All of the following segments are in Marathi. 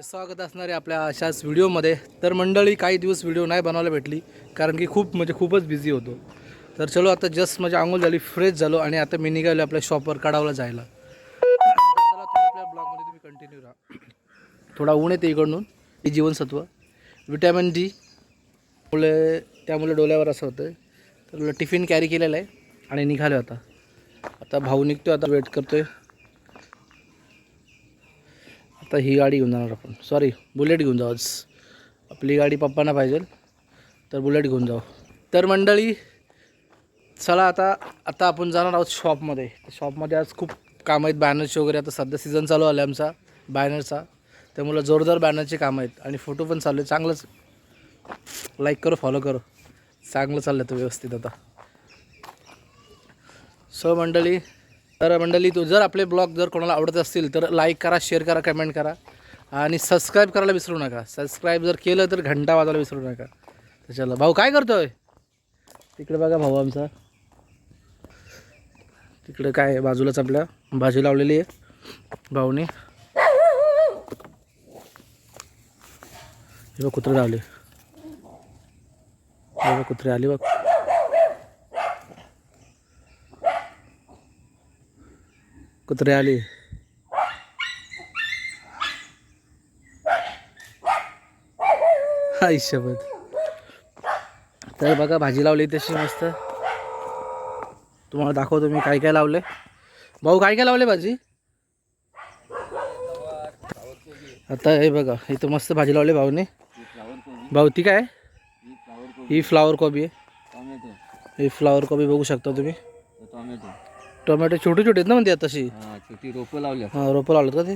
म्हणजे स्वागत असणारे आपल्या अशाच व्हिडिओमध्ये. तर मंडळी काही दिवस व्हिडिओ नाही बनवायला भेटली कारण की खूप म्हणजे खूपच बिझी होतो. तर चलो आता जस्ट म्हणजे आंघोळ झाली फ्रेश झालो आणि आता मी निघालो आपल्या शॉपवर काढावला जायला. चला तुम्ही आपल्या ब्लॉगमध्ये तुम्ही कंटिन्यू राहा. थोडा ऊन येते इकडून हे जीवनसत्व. विटॅमिन डी मुळे त्यामुळे डोळ्यावर असं होतं तर टिफिन कॅरी केलेलं आहे आणि निघालो आता. आता भाऊ निघतो आता वेट करतोय. आता ही गाडी घेऊन जाणार आपण. सॉरी बुलेट घेऊन जाऊ आज. आपली गाडी पप्पांना पाहिजे. तर बुलेट घेऊन जाऊ. तर मंडळी चला आता आता आपण जाणार आहोत शॉपमध्ये शॉपमध्ये आज खूप कामं आहेत. बॅनरचे वगैरे आता सध्या सीझन चालू आला आमचा बॅनरचा त्यामुळं जोरदार बॅनरचे कामं आहेत. आणि फोटो पण चालू आहे चांगलंच. लाईक करो फॉलो करो. चांगलं चाललं आहे व्यवस्थित आता. सो मंडळी तर मंडळी तो जर आपले ब्लॉग जर कोणाला आवडत असतील तर लाईक करा शेअर करा कमेंट करा. आणि सबस्क्राईब करायला विसरू नका. सबस्क्राईब जर केलं तर घंटा वाजवायला विसरू नका. तर चला भाऊ काय करतोय? तिकडे बघा भाऊ आमचा. तिकडे काय आहे, बाजूलाच आपल्या भाजी लावलेली आहे. भाऊने. हे बघ कुत्रे लावले हे बघ कुत्रे आले बघ. कुत्रे आले. आयुष्यभर तर बघा भाजी लावली तशी मस्त. तुम्हाला दाखवतो मी काय काय लावले भाऊ काय काय लावले भाजी? आता हे बघा इथं मस्त भाजी लावली भाऊने. भाऊ ती काय? ही फ्लावर कोबी आहे. ही फ्लावर कोबी बघू शकता तुम्ही. टोमॅटो छोटे छोटे आहेत ना म्हणते तशी? हा छोटी रोपं लावल्या हां रोपं लावलेत का ते?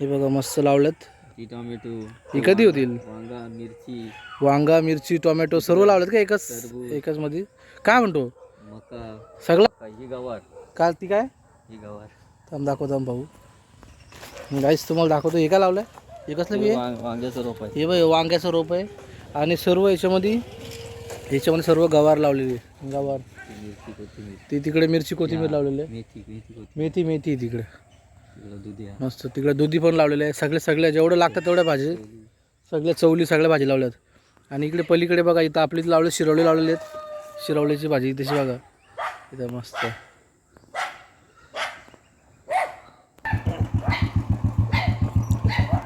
हे बघा मस्त लावलेत ती टोमॅटो ही कधी होतील? वांगा मिरची. वांगा मिरची टोमॅटो सर्व लावलेत का एकच? टरबूज. एकच मध्ये? काय म्हणतो? मका. सगळं? का ही गवार. का ती काय? ही गवार. थांब दाखवतो थांब भाऊ. गाईस तुम्हाला दाखवतो हे काय लावलंय? हे कसलं बी आहे? वांग- वांग्याचं रोप आहे. हे बघ वांग्याचं रोप आहे. आणि सर्व याच्यामध्ये याच्यामध्ये सर्व गवार लावलेली आहे गवार. ती मिरची कोथिंबीर ती तिकडे मिरची कोथिंबीर लावलेली आहे. मेथी मेथी कोथिंबीर. मेथी मेथी आहे तिकडे. इकडं दुधी आहे मस्त तिकडे दुधी पण लावलेले आहे. सगळे सगळे जेवढं लागतं तेवढ्या भाजी. सगळ्या चवली सगळ्या भाजी लावल्यात. आणि इकडे पलीकडे बघा इथं आपली लावले शिरवले लावलेले आहेत. शिरवल्याची भाजी तशी बघा. इथं मस्त.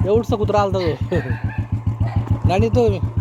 एवढसा कुत्रा आलता तो. नाही तो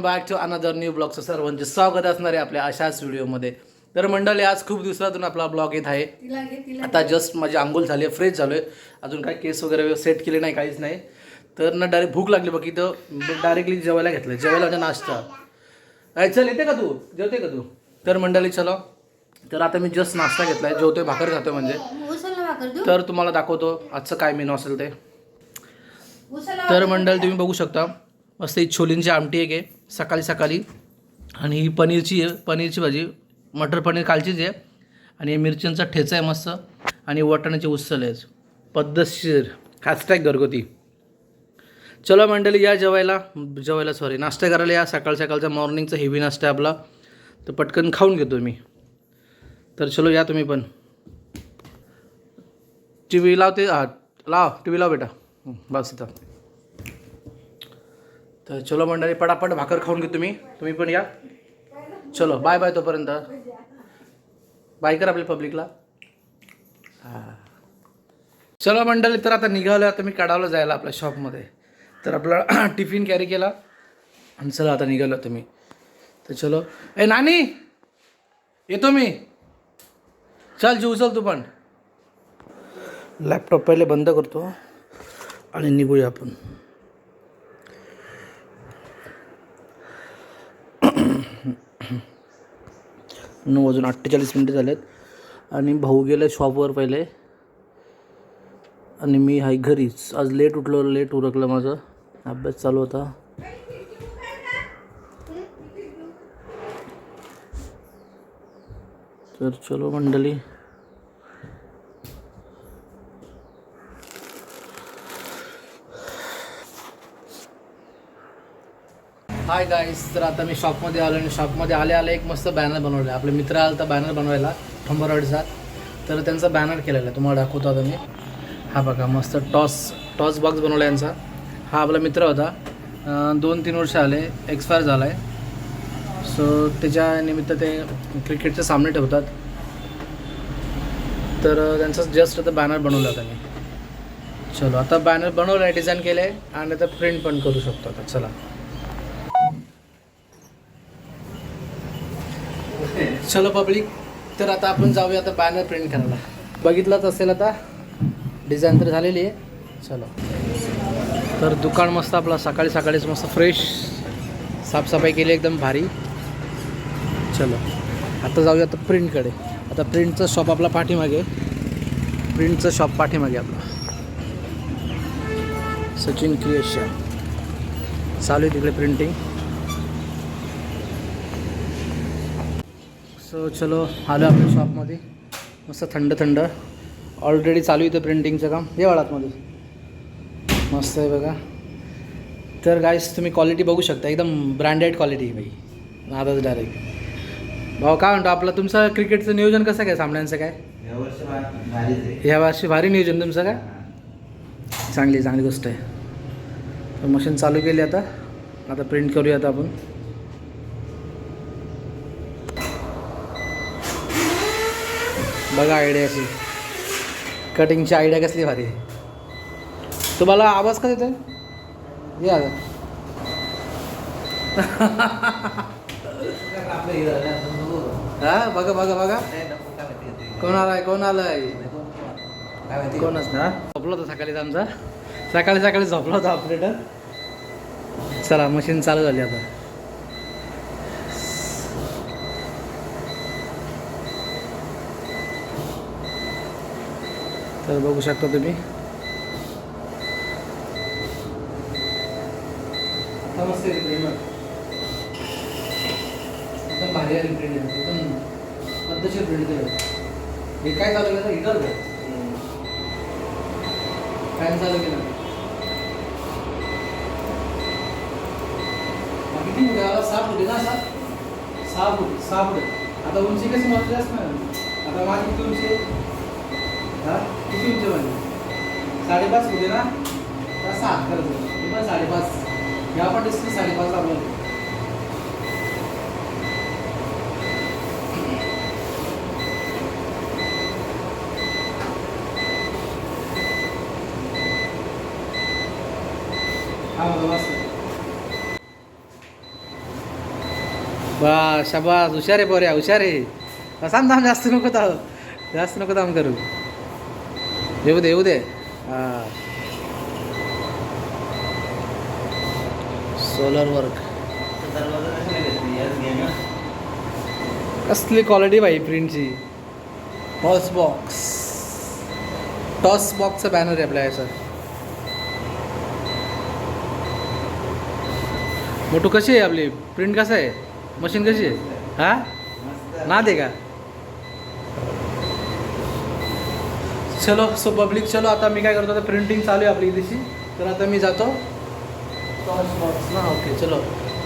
welcome back to another new ब्लॉगचं सर्वांचे स्वागत असणार आहे आपल्या अशाच व्हिडिओमध्ये. तर मंडळी आज खूप दिवसातून आपला ब्लॉग येत आहे. आता जस्ट माझी आंघोळ झाली आहे फ्रेश झालो आहे अजून काय केस वगैरे सेट केले नाही काहीच नाही. तर ना डायरेक्ट भूक लागली बघ इथं. डायरेक्टली जेवायला घेतलं. जेवायला म्हणजे नाश्ता. अय, चल येते का तू? जेवते का तू? तर मंडळी चलो. तर आता मी जस्ट नाश्ता घेतला आहे जेवतोय भाकर खातोय म्हणजे. तर तुम्हाला दाखवतो. आजचं काय मेनू असेल ते. तर मंडळ तुम्ही बघू शकता. मस्त ही छोलींची आमटी एक आहे. सकाळी सकाळी. आणि ही पनीरची आहे पनीरची भाजी. मटर पनीर कालचीच आहे. आणि मिरच्यांचा ठेचा आहे मस्त. आणि वाटाण्याची उसल आहे. पद्धतशीर. हॅशटॅग घरगुती. चलो मंडळी या जेवायला. जेवायला सॉरी नाश्ता करायला या. सकाळ सकाळचा मॉर्निंगचा हेवी नाश्ता आहे आपला. तर पटकन खाऊन घेतो मी. तर चलो या तुम्ही पण. टी व्ही लावते हा लाव टी व्ही लाव बेटा. बस इथं. तर चलो मंडळी पटापट भाकर खाऊन घेतो तुम्ही. तुम्ही पण या. चलो बाय बाय तोपर्यंत. बाय कर आपल्या पब्लिकला हां. चलो मंडळी तर आता निघालो आता मी काढावलं जायला आपल्या शॉपमध्ये तर आपला टिफिन कॅरी केला. आणि चला आता निघालो तुम्ही. तर चलो. ए नानी! येतो मी. चल जीव चल तू पण. लॅपटॉप पहिले बंद करतो. आणि निघूया आपण. नऊ वाजून अठ्ठेचाळीस मिनटं झालेत. आणि भाऊ गेले शॉपवर पहिले. आणि मी हाय घरीच. आज लेट उठलो लेट उरकलं माझं. अभ्यास चालू होता. तर चलो मंडळी. हाय गाईस तर आता मी शॉपमध्ये आलो आणि शॉपमध्ये आले आले एक मस्त बॅनर बनवलं आहे. आपले मित्र आला तर बॅनर बनवायला ठंबरवाडीचा तर त्यांचा बॅनर केलेला आहे. तुम्हाला दाखवतो आता मी. हा बघा मस्त टॉस टॉस बॉक्स बनवला यांचा. हा आपला मित्र होता. दोन तीन वर्ष आले एक्सपायर झाला आहे सो त्याच्या निमित्त ते क्रिकेटचे सामने ठेवतात. तर त्यांचा जस्ट आता बॅनर बनवला होता मी. चलो आता बॅनर बनवलं आहे डिझाईन केलं आहे आणि आता प्रिंट पण करू शकतो आता. चला. चलो पब्लिक तर आता आपण जाऊया आता बॅनर प्रिंट करायला. बघितलंच असेल आता डिझाईन तर झालेली आहे. चलो. तर दुकान मस्त आपला सकाळी सकाळीच मस्त फ्रेश साफसफाई केली एकदम भारी. चलो. आता जाऊया आता प्रिंटकडे आता प्रिंटचं शॉप आपला पाठीमागे. प्रिंटचं शॉप पाठीमागे आपला. सचिन क्रिएशन चालू आहे तिकडे प्रिंटिंग सो चलो आलो आपल्या शॉपमध्ये मस्त थंड थंड. ऑलरेडी चालू इथं प्रिंटिंगचं काम. ये वाळातमध्ये मस्त आहे बघा. तर गाईस तुम्ही क्वालिटी बघू शकता. एकदम ब्रँडेड क्वालिटी आहे भाई. आताच डायरेक्ट भाऊ काय म्हणतो? आपलं तुमचं क्रिकेटचं नियोजन कसं काय? सामन्यांचं काय? ह्या वर्षी भारी नियोजन तुमचं काय? चांगली चांगली गोष्ट आहे. तर मशीन चालू केली आता. आता प्रिंट करूया आता आपण. बघा आयडिया अशी. कटिंगची आयडिया कसली भारी. तुम्हाला आवाज का देतोय या हा बघा बघा बघा. कोण आलाय कोण आलाय कोणच ना? झोपलो होता सकाळीच आमचा. सकाळी सकाळी झोपला होता ऑपरेटर चला मशीन चालू झाली आता. तर बघू शकता तुम्ही. आता मस्त एकदम भारी आहे प्रिंट एकदम पद्धतशीर प्रिंट केलं. हे काय चालू केलं? हिटर काय फॅन चालू केला. किती फुट आला सहा ना असा सहा फुट सहा फुट आता उंची कशी मारली असणार? आता माझी किती उंची आहे किती उंची म्हणजे साडेपाच होते ना? आता सात खरंच होते. पण साडेपाच. या पण डिस्टन्स साडेपाच आपल्याला हा वा शाबास. हुशार आहे पोऱ्या हुशार आहे. असा जास्त नको दाम जास्त नको दाम करू. येऊ दे येऊ दे. हा. सोलर वर्क कसली क्वालिटी भाई प्रिंटची टॉस बॉक्स टॉस बॉक्सचा बॅनर आहे आपल्या सर मोठू कशी आहे आपली? प्रिंट कसं आहे? मशीन कशी आहे? हा? ना दे का? चलो सो पब्लिक चलो आता मी काय करतो आता प्रिंटिंग चालू आहे आपली इथेची तर आता मी जातो. बॉक्स ना ओके चलो.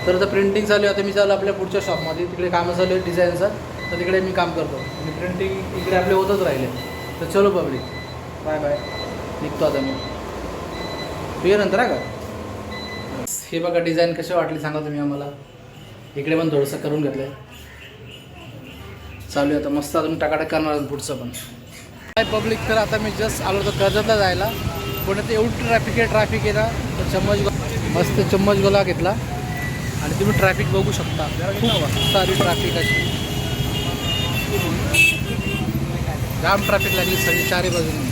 तर आता प्रिंटिंग चालू आहे आता मी चालू आपल्या पुढच्या शॉपमध्ये तिकडे कामं चालू आहे डिझाईनचं तर तिकडे मी काम करतो. आणि प्रिंटिंग इकडे आपले होतच राहिले. तर चलो पब्लिक बाय बाय निघतो आता मी. तुझ्या ये नंतर हा का? हे बघा डिझाईन कशी वाटली सांगा तुम्ही आम्हाला. इकडे पण थोडंसं करून घेतलं आहे चालू आहे आता. मस्त अजून टाकाटाक करणार पुढचं पण. काय पब्लिक तर आता मी जस्ट आलो होतो कर्जतला जायला. पुण्यात एवढं ट्रॅफिक आहे ट्रॅफिक आहे ना तर चम्मच मस्त चम्मच गोला घेतला. आणि तुम्ही ट्रॅफिक बघू शकता. खूप सारी ट्रॅफिक अशी. जाम ट्रॅफिक लागली सगळी चारही बाजूने.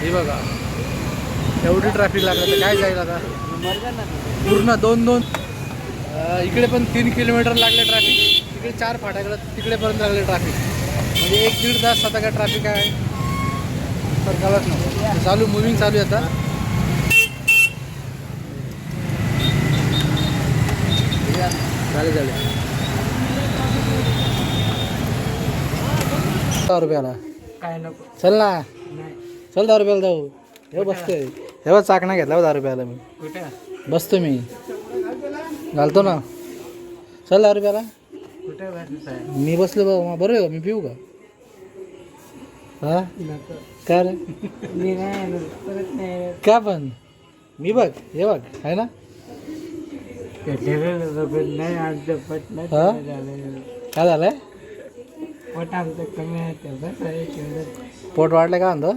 हे बघा. एवढी ट्रॅफिक लागलं तर काय जाईल आता? पूर्ण दोन दोन. इकडे पण तीन किलोमीटर लागले ट्रॅफिक तिकडे चार फाट्याकडे तिकडेपर्यंत लागले ट्रॅफिक म्हणजे एक दीड तास आता काय ट्रॅफिक आहे. तर कळत नाही. चालू मुव्हिंग चालू आहे आता. झाले झाले. दहा रुपयाला. चल ना. चल दहा रुपयाला जाऊ. हे बसतोय हे बघ चाकणा घेतला दहा रुपयाला मी. कुठे? बसतो मी. घालतो ना. चल दहा रुपयाला. मी बसलो मग बरं आहे का? मी पिऊ का? हा? काय रे? मी नाही. परत नाही. काय पण? मी बघ हे बघ आहे ना? नाही आमचं पट नाही हा? काय झालंय? पट आमचं कमी आहे ते बस आहे पोट वाढलं का म्हणतो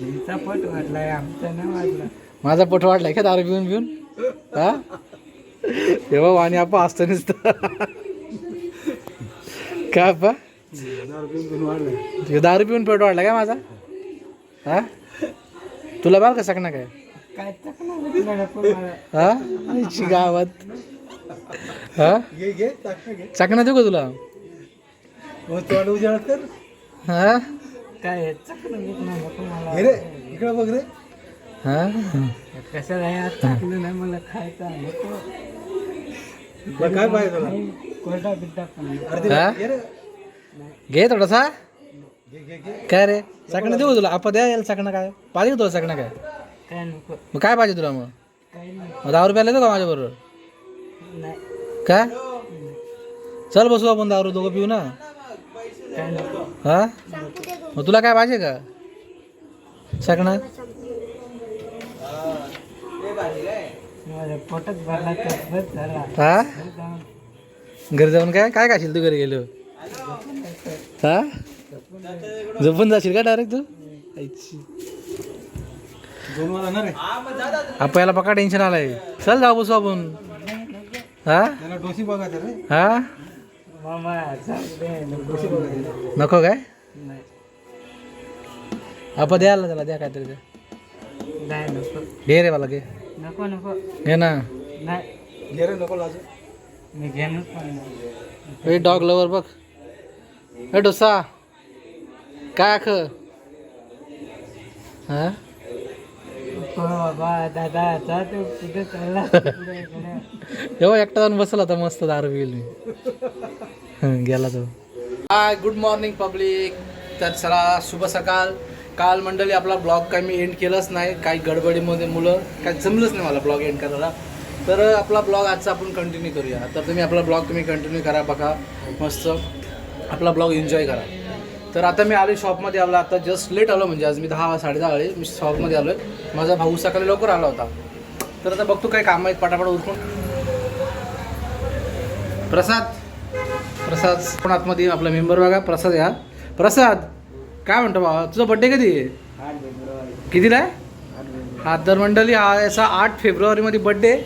तुमचा पट वाटलाय आमचा नाही वाटला माझा पोट वाढलाय का दारू पिऊन पिऊन हा तेव्हा वाणी आपा असतं नुसतं. काय आपा तुझं दारू पिऊन पोट वाढला का माझा? हा? तुला बरं का सकना काय? काय हा? आईची गावात. हा? चकना देऊ का तुला? हा? काय चकणं बिकणं नको मला हा टाकलं नाही मला खायचं काय पाहिजे हा? घे थोडासा. काय रे? चकना देऊ तुला. आपण द्या याला चकना काय? पाहिजे का तुला चकना काय? काय नको. मग काय पाहिजे तुला मग? काही नाही. मग दहा रुपयाला येतो का माझ्या बरोबर नाही. काय? चल बसू आपण दारू दोघं पिऊ ना. काय नको. हा? मग तुला काय पाहिजे का? चकना माझ्या पोटात भरला तर बस झाला. हा? घरी जाऊन काय काय खाशील तू घरी गेलो हा? झोपून जाशील का डायरेक्ट तू? आपण याला पका टेन्शन आलंय. चल जाऊ बसू आपण. हा? हा? नको नको काय? नाही आपण द्यायला त्याला द्या काहीतरी द्या नको. घे रे मला घे. नको नको. घे ना. नाही. घे रे नको लाजू. मी पण ए डॉग लवर बघ. ए डोसा. काय आख? हा? हो बाबा दादा तू कुठे चालला. एकटा जाऊन बसला होता मस्त दारू पिईल मी हं, गेला तो. हाय गुड मॉर्निंग पब्लिक तर चला शुभ सकाळ. काल मंडळी आपला ब्लॉग काय मी एंड केलंच नाही. काही गडबडीमध्ये मुलं. काय जमलंच नाही मला ब्लॉग एंड करायला. तर आपला ब्लॉग आजचा आपण कंटिन्यू करूया. तर तुम्ही आपला ब्लॉग तुम्ही कंटिन्यू करा बघा. मस्त. आपला ब्लॉग एन्जॉय करा. तर आता मी आलो शॉपमध्ये आलो. आता जस्ट लेट आलो म्हणजे आज मी दहा साडे दहा आले मी शॉपमध्ये आलो आहे माझा भाऊ सकाळी लवकर आला होता. तर आता बघतो काय काम आहेत पटापट उरकून. प्रसाद. प्रसाद पण आतमध्ये आपला मेंबर बघा. प्रसाद या. प्रसाद काय म्हणतो बाबा तुझा बड्डे कधी आहे? कितीला आहे? हा तर मंडळी हा याचा आठ फेब्रुवारीमध्ये बड्डे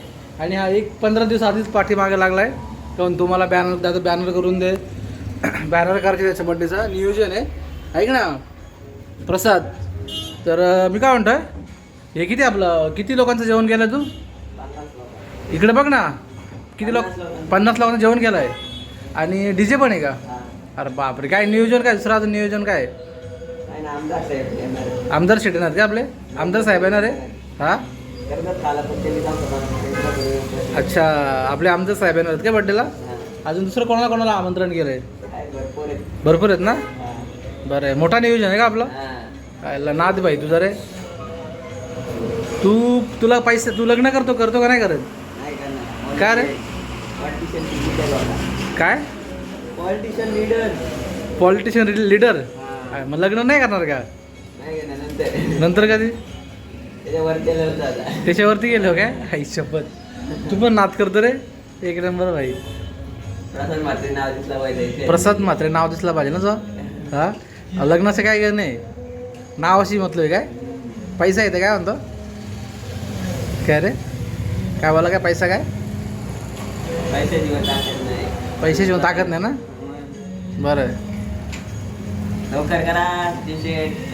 आणि हा एक पंधरा दिवस आधीच पाठीमागे लागला आहे कारण तुम्हाला बॅनर त्याचं बॅनर करून दे. बॅनर करायचे त्याच्या बड्डेचं नियोजन आहे. ऐक ना प्रसाद. तर मी काय म्हणतोय? हे किती आपलं किती लोकांचं जेवण केलं तू? इकडे बघ ना. किती लोक पन्नास लोकांचं जेवण केलं आहे आणि डी जे पण आहे का? अरे बापरे काय नियोजन काय? दुसरं नियोजन काय? आमदार शेट येणार का आपले? आमदार साहेब येणार आहे? हा? अच्छा आपले आमदार साहेब येणार आहेत का बड्डेला अजून दुसरं कोणाला कोणाला आमंत्रण केलं आहे भरपूर आहेत. ना? बरं आहे. मोठा नियोजन आहे का आपलं? काय नाद भाई तुझा रे. तू तुला पैसे तू लग्न करतो करतो का नाही करत? काय रे? काय? पॉलिटिशियन लीडर पॉलिटिशियन लीडर मग लग्न नाही करणार का? नंतर कधी? त्याच्यावरती गेलो काय? आई शपथ. तू पण नाद करतो रे. एक नंबर भाई प्रसाद मात्रे नाव दिसला पाहिजे. प्रसाद मात्रे नाव दिसला पाहिजे ना जो? हा? लग्नाचं काय करणे नाव अशी म्हटलं काय? पैसा येते काय म्हणतो? काय रे? काय बोला काय पैसा काय? पैसे नाही. जेवण ताकद नाही ना? बरं. लवकर करा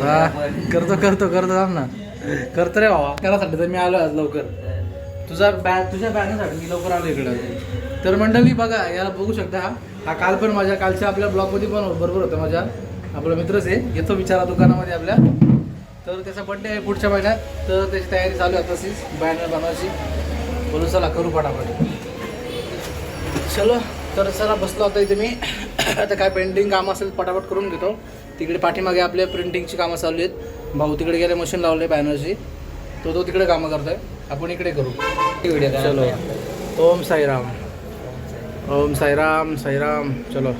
हा. करतो करतो करतो ना. करतो रे बाबा करासाठी तर मी आलो आज लवकर. तुझा बॅ तुझ्या बॅनरसाठी मी लवकर आलो इकडं. तर मंडळी बघा याला बघू शकता हा. हा काल पण माझ्या कालच्या आपल्या ब्लॉगमध्ये पण बरोबर होतं माझ्या आपला मित्रच आहे येतो विचारा दुकानामध्ये आपल्या. तर त्याचा बड्डे आहे पुढच्या महिन्यात. तर त्याची तयारी चालू आहे तशीच बॅनर बनवायची. बोलू चला करू पटापट चलो तर चला बसलो होता इथे मी. आता काय पेंटिंग काम असेल पटापट करून घेतो. तिकडे पाठीमागे आपले प्रिंटिंगची कामं चालू आहेत. भाऊ तिकडे गेले मशीन लावले बॅनरची तो तो तिकडे कामं करतोय. आपण इकडे करू. व्हिडिओ चलो. ओम साईराम. ओम साईराम साईराम. चलो.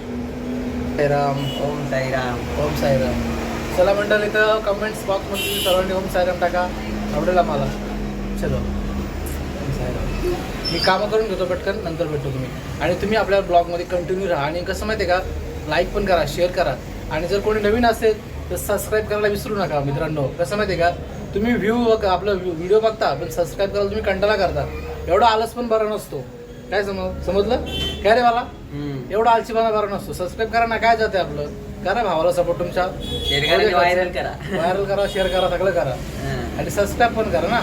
साईराम. ओम साईराम. ओम साईराम. चला मंडळ इथं कमेंट्स बॉक्समध्ये सर्वांनी ओम साईराम टाका. आवडेल आम्हाला. चलो. ओम साईराम. मी कामं करून घेतो पटकन नंतर भेटतो तुम्ही. आणि तुम्ही आपल्या ब्लॉगमध्ये कंटिन्यू राहा. आणि कसं माहिती आहे का? लाईक पण करा शेअर करा. आणि जर कोणी नवीन असेल तर सबस्क्राईब करायला विसरू नका मित्रांनो. कसं माहिती आहे का? तुम्ही व्ह्यू आपलं व्हिडिओ बघता पण सबस्क्राईब करायला तुम्ही कंटाळा करता. एवढा आलस पण बरा नसतो. काय समज समजलं? काय रे मला एवढा आलशीपणा बरा नसतो. सबस्क्राईब करा ना काय जाते आपलं? करा भावाला सपोर्ट तुमच्या व्हायरल करा व्हायरल करा. शेअर करा. सगळं करा. आणि सबस्क्राईब पण करा ना.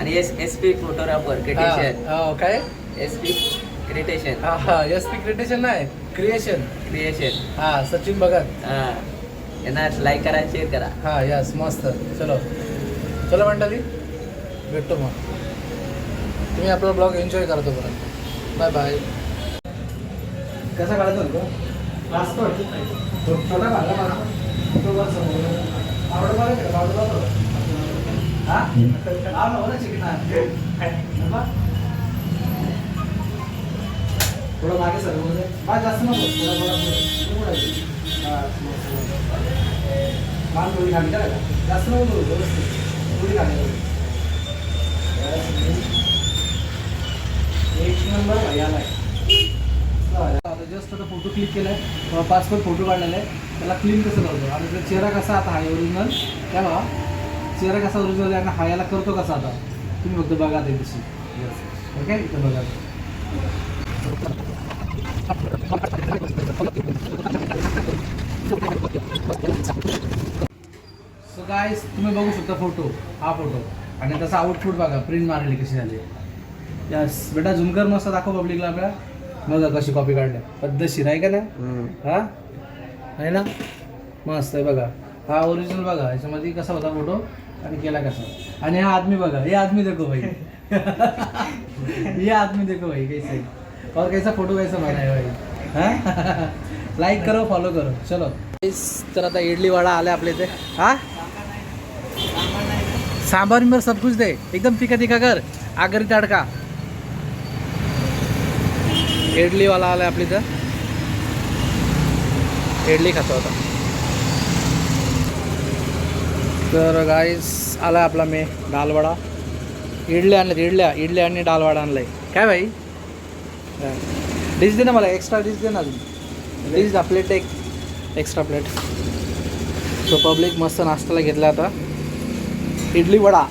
आणि एस एस पी फोटोग्राफर काय? एस पी क्रिटेशन हा हा एस पी क्रिएशन नाही क्रिएशन क्रिएशन हा सचिन भगत. हा. यांना लाईक करा शेअर करा. हा यस मस्त. चलो. चलो मंडळी भेटतो मग. तुम्ही आपला ब्लॉग एन्जॉय करा तोपर्यंत. बाय बाय कसा काढायचा होतो? पासपोर्ट छोटा काढला तो मला का? आवडत मला? हा? ना, थोडं मागे सर म्हणजे मला जास्त नको. थोडा थोडा मान थोडी खाली करा जास्त नको करू, व्यवस्थित. थोडी खाली एक नंबर याला आता जस्ट आता फोटो क्लिक केलाय. पासपोर्ट फोटो काढलेला आहे. त्याला क्लीन कसं करतो? आणि त्याचा चेहरा कसा आता आहे ओरिजिनल त्या बघा. चेहरा कसा ओरिजिनल आहे आणि हा याला करतो कसा आता? तुम्ही फक्त बघा ते दिवशी ओके इथं बघा. सो गायस तुम्ही बघू शकता फोटो हा फोटो. आणि त्याचा आउटपुट बघा प्रिंट मारली कशी झाली. यस बेटा झूम कर मस्त दाखव पब्लिकला आपल्या बघा कशी कॉपी काढल्या पद्धतशीर आहे का ना हा? आहे ना? मस्त आहे बघा. हा ओरिजिनल बघा याच्यामध्ये कसा होता फोटो आणि केला कसा. आणि हा आदमी बघा हे आदमी देखो भाई. ये आदमी देखो भाई कैसे और कैसा फोटो कैसा बना है भाई. हाँ? लाईक करो फॉलो करो. चलो. तर आता इडली वडा आला आपल्या इथे. हा? सांबार बिंबर सब कुछ दे। एकदम तिखा तिखा कर। आगरी तडका। इडलीवाला आला आपली तर। इडली खातो आता। तर गाईस आला आपला मे डालवाडा इडली आणल्यात इडल्या इडली आणि डालवाडा आणलाय। काय भाई? डिश दे ना मला एक्स्ट्रा डिश दे ना अजून। डिश दा प्लेट एक एक्स्ट्रा प्लेट तो पब्लिक मस्त नाश्त्याला घेतला आता। इडली वडा